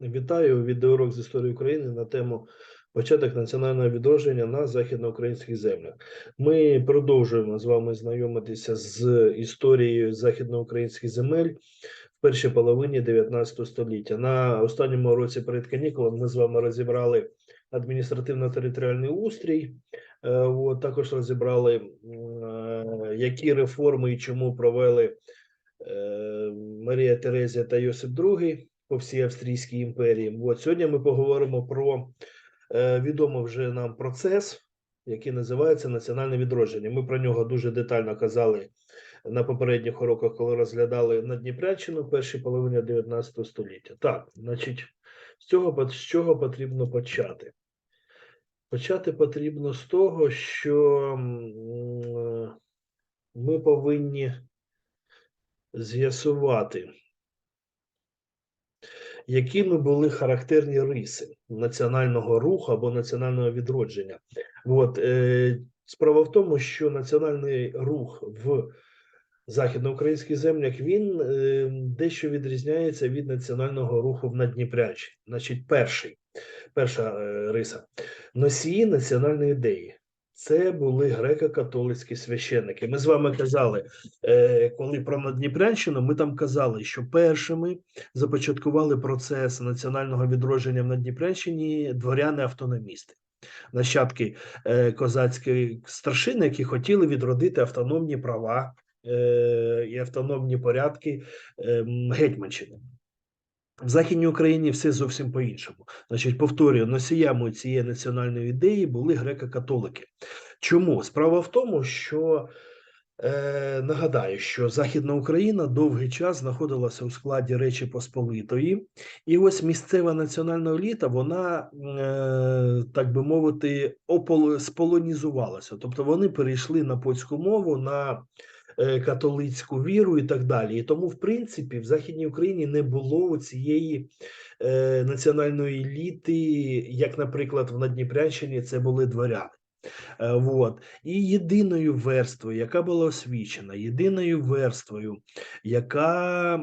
Вітаю відеоурок з історії України на тему початок національного відродження на західноукраїнських землях. Ми продовжуємо з вами знайомитися з історією західноукраїнських земель в першій половині 19 століття. На останньому році перед канікулами ми з вами розібрали адміністративно-територіальний устрій. Е, От, також розібрали, е, які реформи і чому провели е, Марія Терезія та Йосип II по всій Австрійській імперії. От сьогодні ми поговоримо про е, відомий вже нам процес, який називається національне відродження. Ми про нього дуже детально казали на попередніх уроках, коли розглядали Надніпрянщину в першій половині 19 століття. Так, значить, з цього з чого потрібно почати? Почати потрібно з того, що ми повинні з'ясувати, якими були характерні риси національного руху або національного відродження. От, е, справа в тому, що національний рух в західноукраїнських землях він е, дещо відрізняється від національного руху в Надніпрянщині. Значить, перший, перша е, риса носії національної ідеї. Це були греко-католицькі священники. Ми з вами казали, е, коли про Надніпрянщину, ми там казали, що першими започаткували процес національного відродження в Надніпрянщині дворяни-автономісти, нащадки е, козацької старшини, які хотіли відродити автономні права е, і автономні порядки е, гетьманщини. В Західній Україні все зовсім по-іншому. Значить, повторюю, носіями цієї національної ідеї були греко-католики. Чому? Справа в тому, що е, нагадаю, що Західна Україна довгий час знаходилася у складі Речі Посполитої, і ось місцева національна еліта, вона, е, так би мовити, опол... сполонізувалася. Тобто вони перейшли на польську мову, на католицьку віру і так далі. І тому, в принципі, в Західній Україні не було цієї е, національної еліти, як, наприклад, в Надніпрянщині це були дворяни. Е, Вот. І єдиною верствою, яка була освічена, єдиною верствою, яка е,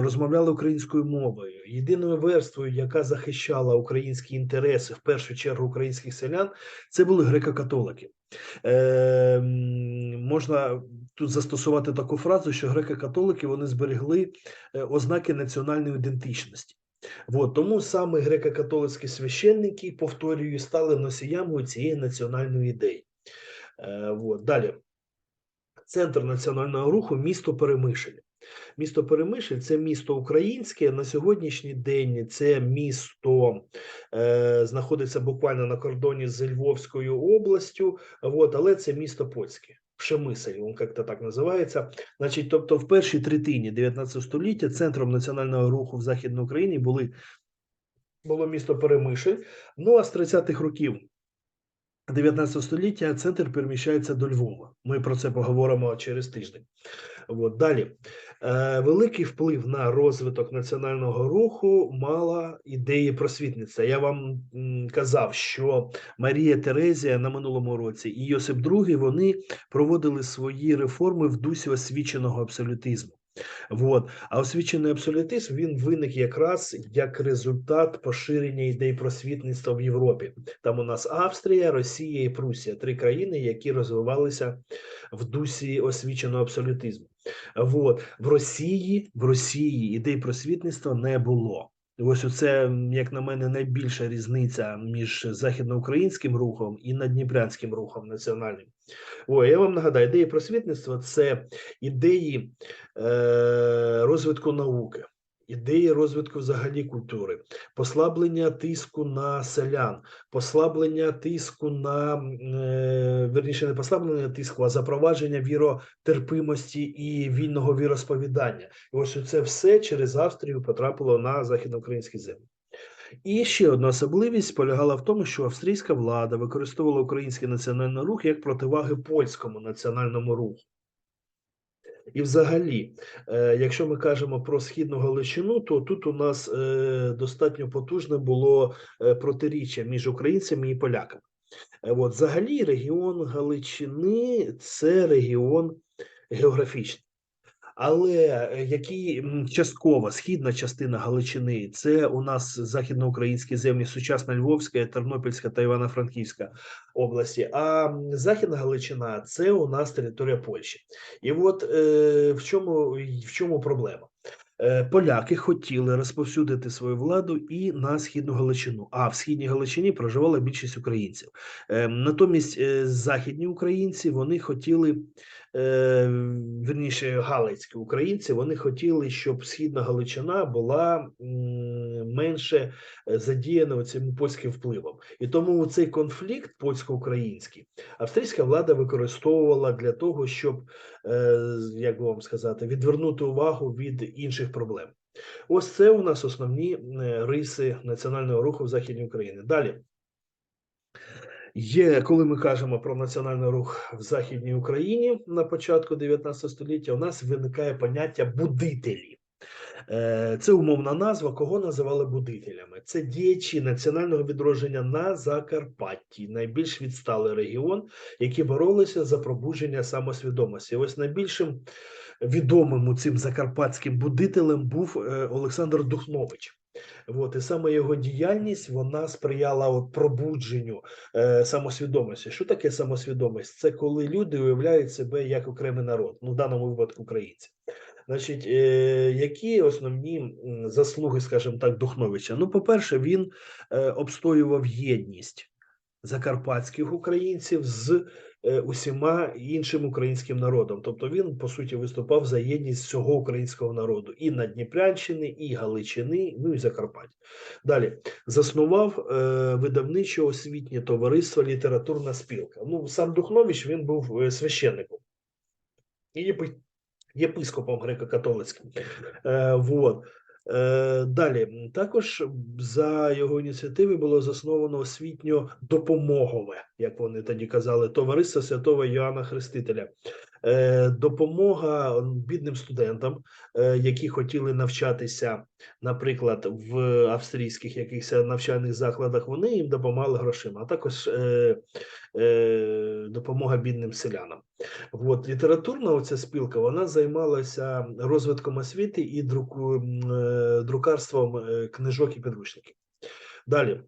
розмовляла українською мовою, єдиною верствою, яка захищала українські інтереси, в першу чергу українських селян, це були греко-католики. Е, можна тут застосувати таку фразу, що греко-католики вони зберегли е, ознаки національної ідентичності. От, тому саме греко-католицькі священники, повторюю, стали носіями цієї національної ідеї. Е, от, далі. Центр національного руху місто Перемишль. Місто Перемишль це місто українське. На сьогоднішній день це місто е, знаходиться буквально на кордоні з Львовською областю, от, але це місто польське. Пшемисль, він як-то так називається. Значить, тобто, в першій третині 19 століття центром національного руху в Західній Україні були було місто Перемишль. Ну а з 30-х років 19 століття центр переміщається до Львова. Ми про це поговоримо через тиждень. От, далі. Е, великий вплив на розвиток національного руху мала ідеї просвітництва. Я вам казав, що Марія Терезія на минулому році і Йосип II вони проводили свої реформи в дусі освіченого абсолютизму. Вот. А освічений абсолютизм він виник якраз як результат поширення ідей просвітництва в Європі. Там у нас Австрія, Росія і Прусія три країни, які розвивалися в дусі освіченого абсолютизму. Вот. В Росії в Росії ідей просвітництва не було. Ось оце, м, як на мене, найбільша різниця між західноукраїнським рухом і надніпрянським рухом національним. О, я вам нагадаю, ідеї просвітництва це ідеї е, розвитку науки, ідеї розвитку взагалі культури, послаблення тиску на селян, послаблення тиску на е, верніше, не послаблення тиску, а запровадження віротерпимості і вільного віросповідання. І ось це все через Австрію потрапило на західноукраїнські землі. І ще одна особливість полягала в тому, що австрійська влада використовувала український національний рух як противаги польському національному руху. І взагалі, е, якщо ми кажемо про східну Галичину, то тут у нас е, достатньо потужне було е, протиріччя між українцями і поляками. От, взагалі, регіон Галичини це регіон географічний. Але е, які частково східна частина Галичини це у нас західноукраїнські землі, сучасна Львовська, Тернопільська та Івано-Франківська області. А Західна Галичина це у нас територія Польщі. І от е, в чому в чому проблема? Е, Поляки хотіли розповсюдити свою владу і на східну Галичину. А в східній Галичині проживала більшість українців. Е, Натомість е, західні українці вони хотіли, е, верніше, галицькі українці, вони хотіли, щоб східна Галичина була менше е, задіяна цим польським впливом. І тому цей конфлікт польсько-український австрійська влада використовувала для того, щоб е, як вам сказати, відвернути увагу від інших проблем. Ось це у нас основні е, риси національного руху в Західній Україні. Далі. Є, коли ми кажемо про національний рух в Західній Україні на початку 19 століття, у нас виникає поняття будителі. Е, Це умовна назва, кого називали будителями. Це діячі національного відродження на Закарпатті, найбільш відсталий регіон, які боролися за пробудження самосвідомості. Ось найбільшим відомим у цим закарпатським будителем був е, Олександр Духнович. От, і саме його діяльність вона сприяла от пробудженню е, самосвідомості. Що таке самосвідомість? Це коли люди уявляють себе як окремий народ, ну в даному випадку українці. Значить, е, які основні заслуги, скажімо так, Духновича? Ну, по-перше, він е, обстоював єдність закарпатських українців з е, усіма іншим українським народом. Тобто він, по суті, виступав за єдність всього українського народу і Надніпрянщини, і Галичини, ну і Закарпаття. Далі заснував видавниче освітнє товариство Літературна спілка. Ну, сам Духнович він був священником і єпископом греко-католицьким. Е, вот. Е, Далі також за його ініціативи було засновано освітньо допомогове, як вони тоді казали, товариство святого Йоанна Хрестителя. Е, Допомога бідним студентам, е, які хотіли навчатися, наприклад, в австрійських якихось навчальних закладах. Вони їм допомагали грошима, а також е, допомога бідним селянам. От літературна оця спілка вона займалася розвитком освіти і друку, друкарством книжок і підручників. Далі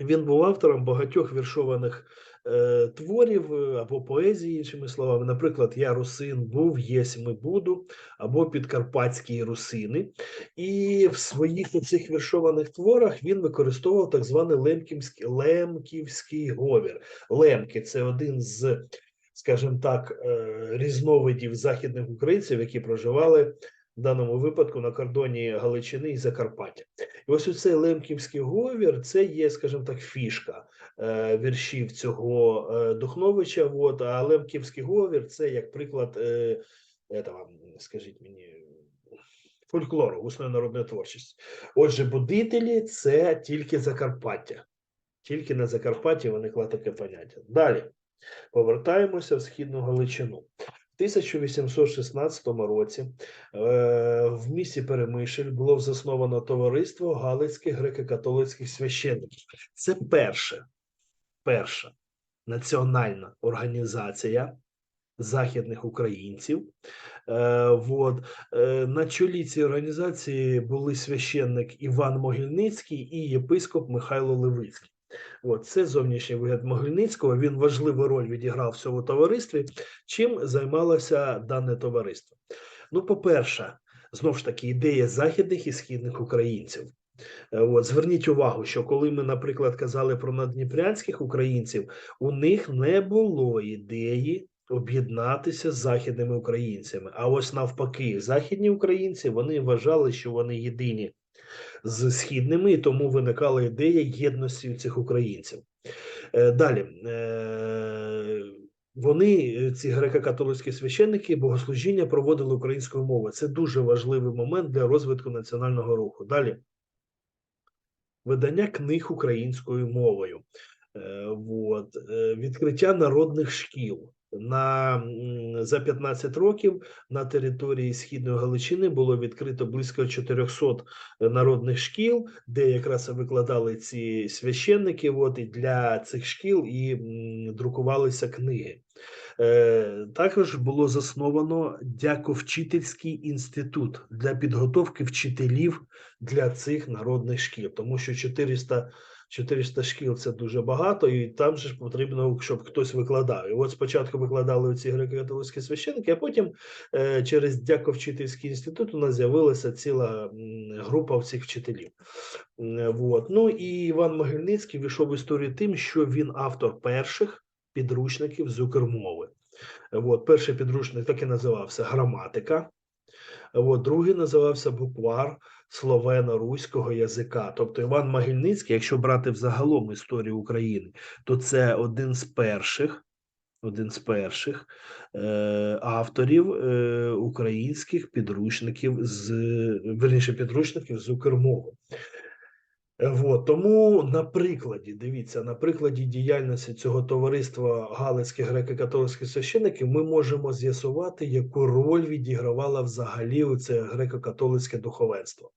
він був автором багатьох віршованих е, творів е, або поезії, іншими словами. Наприклад, Я русин був, єсмь і буду, або Підкарпатські русини. І в своїх цих віршованих творах він використовував так званий лемківський, лемківський говір. Лемки це один з скажімо так, е, різновидів західних українців, які проживали в даному випадку на кордоні Галичини і Закарпаття. І ось оцей лемківський говір це є, скажімо так, фішка е, віршів цього е, Духновича. От, а лемківський говір це як приклад, е, этого, скажіть мені. Фольклору, усної народної творчості. Отже, будителі це тільки Закарпаття. Тільки на Закарпатті виникло таке поняття. Далі повертаємося в східну Галичину. В 1816 році е, в місті Перемишль було засновано товариство Галицьких греко-католицьких священників. Це перше, перша національна організація західних українців. Е. Е, на чолі цієї організації були священник Іван Могильницький і єпископ Михайло Левицький. От це зовнішній вигляд Могильницького. Він важливу роль відіграв в цьому товаристві. Чим займалося дане товариство? Ну, по-перше, знову ж таки, ідея західних і східних українців. От зверніть увагу, що коли ми, наприклад, казали про надніпрянських українців, у них не було ідеї об'єднатися з західними українцями. А ось навпаки, західні українці вони вважали, що вони єдині з східними, і тому виникала ідея єдності цих українців. Е, Далі е, вони, е, ці греко-католицькі священники, богослужіння проводили українською мовою. Це дуже важливий момент для розвитку національного руху. Далі видання книг українською мовою, е, відкриття народних шкіл. На за 15 років на території східної Галичини було відкрито близько 400 народних шкіл, де якраз викладали ці священники. От і для цих шкіл і м, друкувалися книги. Е, також було засновано дяковчительський інститут для підготовки вчителів для цих народних шкіл, тому що 400 400 шкіл це дуже багато, і там же ж потрібно, щоб хтось викладав. І от спочатку викладали ці греко-католицькі священники, а потім е, через Дяковчительський інститут у нас з'явилася ціла група цих вчителів. М, Вот. Ну і Іван Могильницький війшов в історію тим, що він автор перших підручників з укрмови. От, перший підручник так і називався Граматика. От, другий називався Буквар словено-руського язика. Тобто Іван Могильницький, якщо брати взагалом історію України, то це один з перших. Один з перших е, авторів е, українських підручників з верніше підручників з укрмови. Е, Вот. Тому на прикладі, дивіться, на прикладі діяльності цього товариства Галицьких греко-католицьких священиків ми можемо з'ясувати, яку роль відігравала взагалі це греко-католицьке духовенство.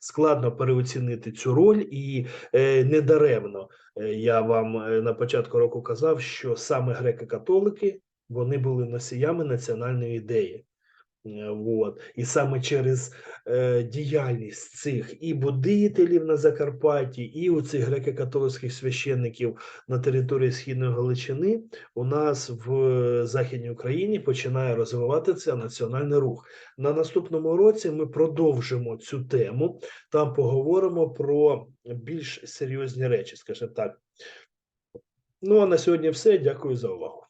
Складно переоцінити цю роль, і е, недаремно е, я вам е, на початку року казав, що саме греко-католики вони були носіями національної ідеї. Е, Вот. І саме через е, діяльність цих і будителів на Закарпатті, і у цих греко-католицьких священників на території Східної Галичини у нас в Західній Україні починає розвиватися національний рух. На наступному році ми продовжимо цю тему. Там поговоримо про більш серйозні речі, скажімо так. Ну а на сьогодні все. Дякую за увагу.